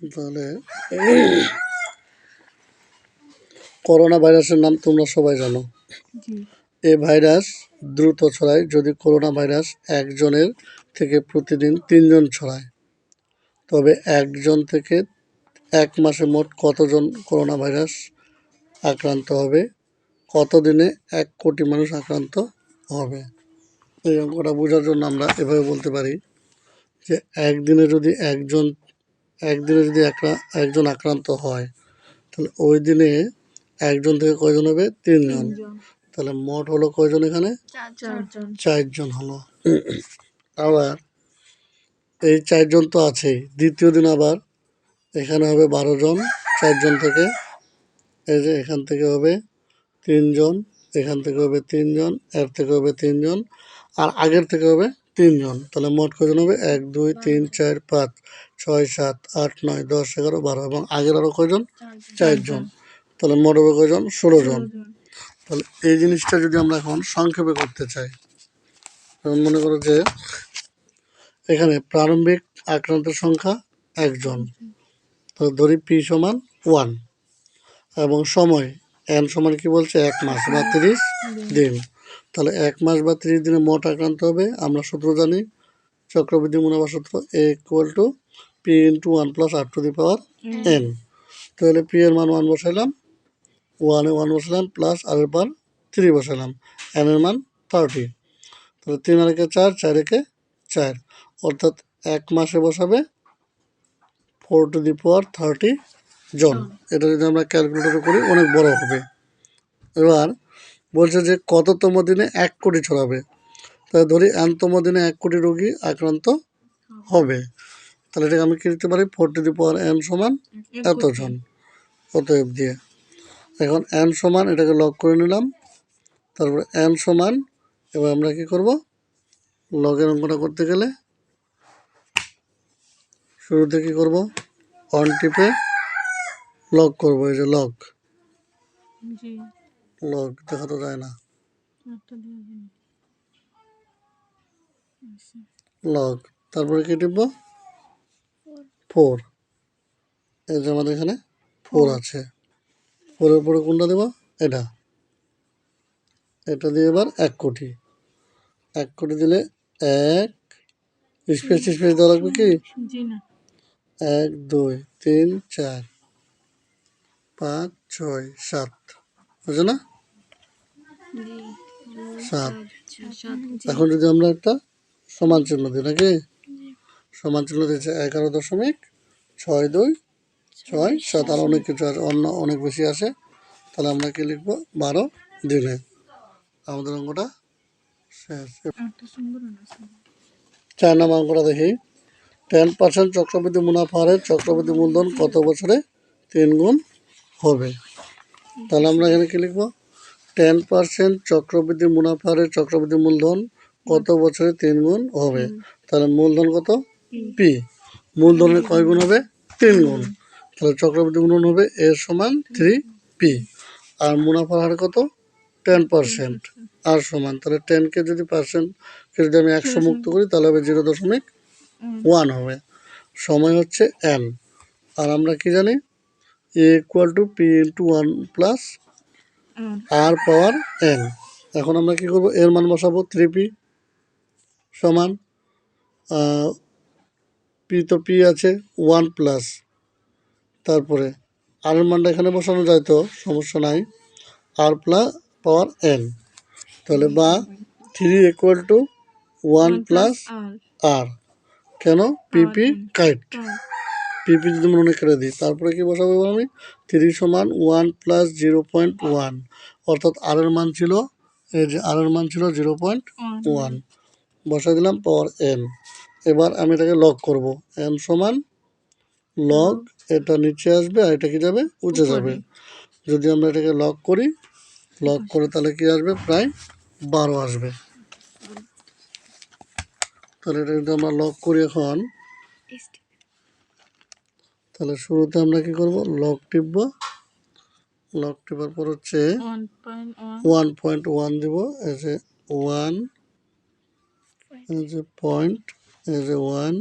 তাহলে করোনা ভাইরাসের নাম তোমরা সবাই জানো। এই ভাইরাস দ্রুত ছড়ায় যদি করোনা ভাইরাস একজনের থেকে প্রতিদিন তিনজন ছড়ায়। তবে একজন থেকে এক মাসে মোট কতজন করোনা ভাইরাস আক্রান্ত হবে? কতদিনে এক কোটি মানুষ আক্রান্ত হবে? এই অঙ্কটা বোঝার জন্য আমরা এভাবে বলতে পারি যে একদিনে যদি একজন একদিনে যদি একজন আক্রান্ত হয় তাহলে ওই দিনে একজন থেকে কয়জন হবে? তিনজন। তাহলে মোট হলো কয়জন এখানে? চারজন। চারজন। হলো। আবার এই চারজন তো আছেই। দ্বিতীয় দিন আবার এখানে হবে বারো জন চারজন থেকে। এই যে এখান থেকে হবে তিনজন এখান থেকে হবে তিনজন এর থেকে হবে তিনজন আর আগের থেকে হবে তিনজন। তাহলে মোট কজন হবে? এক, দুই, তিন, চার, পাঁচ, ছয়, সাত, আট, নয়, দশ, এগারো, বারো এবং আগের আরও কয়জন? চারজন। তাহলে মোট হবে কয়জন? ষোলো জন। তাহলে এই জিনিসটা যদি আমরা এখন সংক্ষেপে করতে চাই যেমন মনে করো যে এখানে প্রারম্ভিক আক্রান্তের সংখ্যা একজন। তো ধরি পি সমান ওয়ান এবং সময়, এন সমান কি বলছে? এক মাস বা তিরিশ দিন। তাহলে এক মাস বা ত্রিশ দিনে মোট আক্রান্ত হবে, আমরা সূত্র জানি। চক্রবৃদ্ধি মুনাফা সূত্র A equal to P into one plus R to the power N তাহলে পি এর মান ওয়ান বসাইলাম ওয়ানে ওয়ান বসালাম প্লাস আর এর মান থ্রি বসালাম এন এর মান থার্টি তাহলে তিন আর একে চার চার একে চার। অর্থাৎ এক মাসে বসাবে four to the power thirty জন। এটা যদি আমরা ক্যালকুলেটরে করি, অনেক বড় হবে। এবার বলছে যে কততম দিনে এক কোটি ছড়াবে? তাহলে ধরি এনতম দিনে এক কোটি রোগী আক্রান্ত হবে। তাহলে এটাকে আমি কী দিতে পারি? Four to the power N সমান এতজন। অতএব দিয়ে। এখন এন সমান এটাকে লক করে নিলাম। তারপরে এন সমান এবার আমরা কি করব? লগের অঙ্কটা করতে গেলে শুরুতে কী করব? অন টিপে লক করব এই যে লক জি। লক দেখা তো যায় না। আচ্ছা। লক তারপরে কি টিপব? ফোর। এই যে আমাদের এখানে ফোর আছে। ফোরের পরে কোনটা দেবো? এটা। এটা দিয়ে এবার এক কোটি। এক কোটি দিলে এক। স্পেস স্পেস দেওয়া লাগবে কি? এক দুই তিন চার পাঁচ ছয় সাত। বুঝছ না? সাত। এখন যদি আমরা একটা সমান চিহ্ন দিই নাকি? সমান চিহ্ন দিয়েছে এগারো দশমিক ছয় দুই ছয় সাত। আর অনেক কিছু আছে অন্য অনেক বেশি আছে তাহলে আমরা কি লিখব? বারো দিনে আমাদের অঙ্কটা শেষ। চার নম্বর অঙ্কটা দেখি। টেন পার্সেন্ট চক্রবৃদ্ধি মুনাফা হারের চক্রবৃদ্ধি মূলধন কত বছরে তিন গুণ হবে? তাহলে আমরা এখানে কি লিখব? টেন পার্সেন্ট চক্রবৃদ্ধি মুনাফা হারের চক্রবৃদ্ধি মূলধন কত বছরে তিন গুণ হবে? তাহলে মূলধন কত? পি। মূলধনের কয় গুণ হবে? তিন গুণ। তাহলে চক্রবৃদ্ধি মূলধন হবে এর সমান থ্রি পি আর মুনাফার হার কত? টেন পার্সেন্ট আর সমান। তাহলে টেনকে যদি পার্সেন্টকে যদি আমি একশো মুক্ত করি তাহলে হবে জিরো দশমিক ওয়ান হবে। সময় হচ্ছে এন আর আমরা কি জানি? A equal to P into one plus R power N এখন আমরা কি করব? এর মান বসাবো থ্রি পি সমান পি তো পি আছে ওয়ান প্লাস তারপরে আর এর মানটা এখানে বসানো যায় তো সমস্যা নাই। আর প্লাস পাওয়ার এন তাহলে বা three equal to one plus R আর কেন? পিপি কাইট পিপি যদি মনে করে দিই তারপরে কি বসাবো আমি? থ্রি সমান one plus zero point one. অর্থাৎ আর এর মান ছিল এই যে আর এর মান ছিল জিরো পয়েন্ট ওয়ান। বসাই দিলাম পাওয়ার এন এবার আমি এটাকে লক করব। এন সমান লগ এটা নিচে আসবে আর এটা কি যাবে? উঠে যাবে। যদি আমরা এটাকে লক করি লক করে তাহলে কি আসবে? প্রায় বারো আসবে। তাহলে এটা যদি আমরা লক করি এখন। তাহলে শুরুতে আমরা কি করব? লক টিপব। লক টিপার পর হচ্ছে ওয়ান পয়েন্ট ওয়ান দিব। এই যে ওয়ান এই যে পয়েন্ট এই যে ওয়ান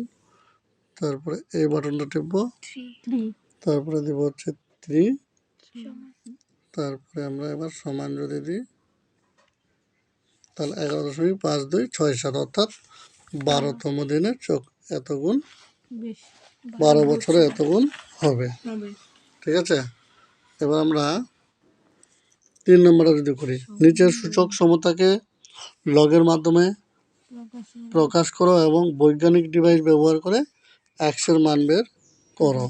তারপরে এই বাটনটা টিপবো। তারপরে দিব হচ্ছে থ্রি তারপরে আমরা এবার সমান যদি দিই তাহলে এগারো দশমিক পাঁচ দুই ছয় সাত অর্থাৎ বারোতম দিনে চোখ এত গুণ বেশ। বারো বছরে এত গুণ হবে। হবে। ঠিক আছে? এবার আমরা তিন নম্বরটা যদি করি নিচের সূচক সমতাকে লগের মাধ্যমে প্রকাশ করো এবং বৈজ্ঞানিক ডিভাইস ব্যবহার করে এক্সের মান বের করো।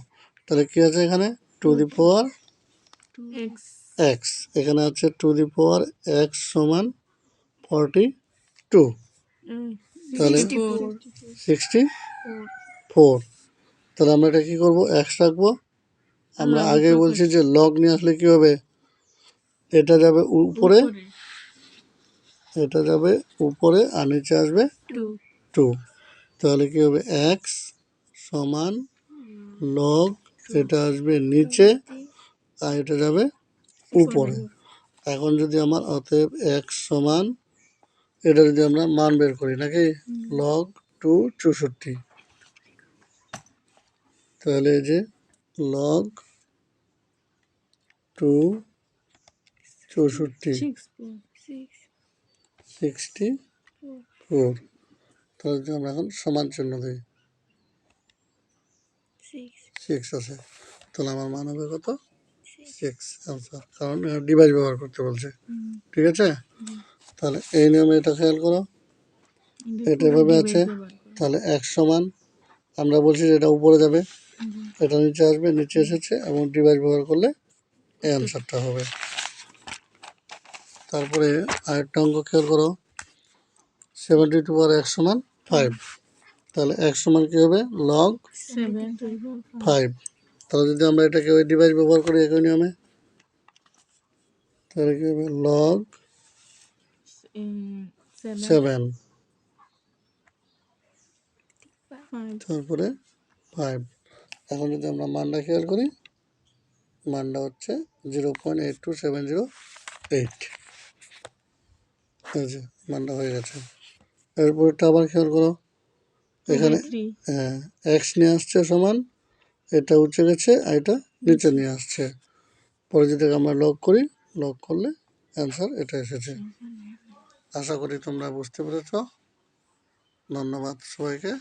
তাহলে কি আছে এখানে? To the power X X এখানে আছে টু দি পাওয়ার এক্স সমান ফর্টি টু তাহলে সিক্সটি ফোর তাহলে আমরা এটা কী করব? এক্স রাখব। আমরা আগে বলছি যে লগ নিয়ে আসলে কী হবে? এটা যাবে উপরে এটা যাবে উপরে আর নিচে আসবে টু টু তাহলে কী হবে? এক্স সমান লগ এটা আসবে নিচে আর এটা যাবে উপরে। এখন যদি আমার অতএব এক্স সমান এটা যদি আমরা মান বের করি নাকি? লগ টু চৌষট্টি। তাহলে এই যে লগ টু চৌষট্টি সিক্সটি ফোর তাহলে আমরা এখন সমান চিহ্ন দিই সিক্স আছে তাহলে আমার মান হবে কত? সিক্স অ্যান্সার কারণ ডিভাইস ব্যবহার করতে বলছে। ঠিক আছে? তাহলে এই নিয়মে এটা খেয়াল করো। এটা এভাবে আছে তাহলে এক সমান আমরা বলছি যে এটা উপরে যাবে। এটা নিচে আসবে নিচে এসেছে এবং ডিভাইস ব্যবহার করলে এই অ্যান্সারটা হবে। তারপরে আরেকটা অঙ্ক খেয়াল করো। সেভেন্টি টু আর এক সমান ফাইভ তাহলে এক সমান কী হবে? লগ ফাইভ তাহলে যদি আমরা এটাকে ওই ডিভাইস ব্যবহার করি একই নিয়মে তাহলে কী হবে? লগ সেভেন সেভেন তারপরে ফাইভ এখন যদি আমরা মানটা খেয়াল করি মানটা হচ্ছে zero point eight two seven zero eight এই যে মানটা হয়ে গেছে। এরপরটা আবার খেয়াল করো। এখানে হ্যাঁ এক্স নিয়ে আসছে সমান এটা উঠে গেছে আর এটা নিচে নিয়ে আসছে। পরে যদি আমরা লক করি লক করলে অ্যান্সার এটা এসেছে। আশা করি তোমরা বুঝতে পেরেছ। ধন্যবাদ সবাইকে।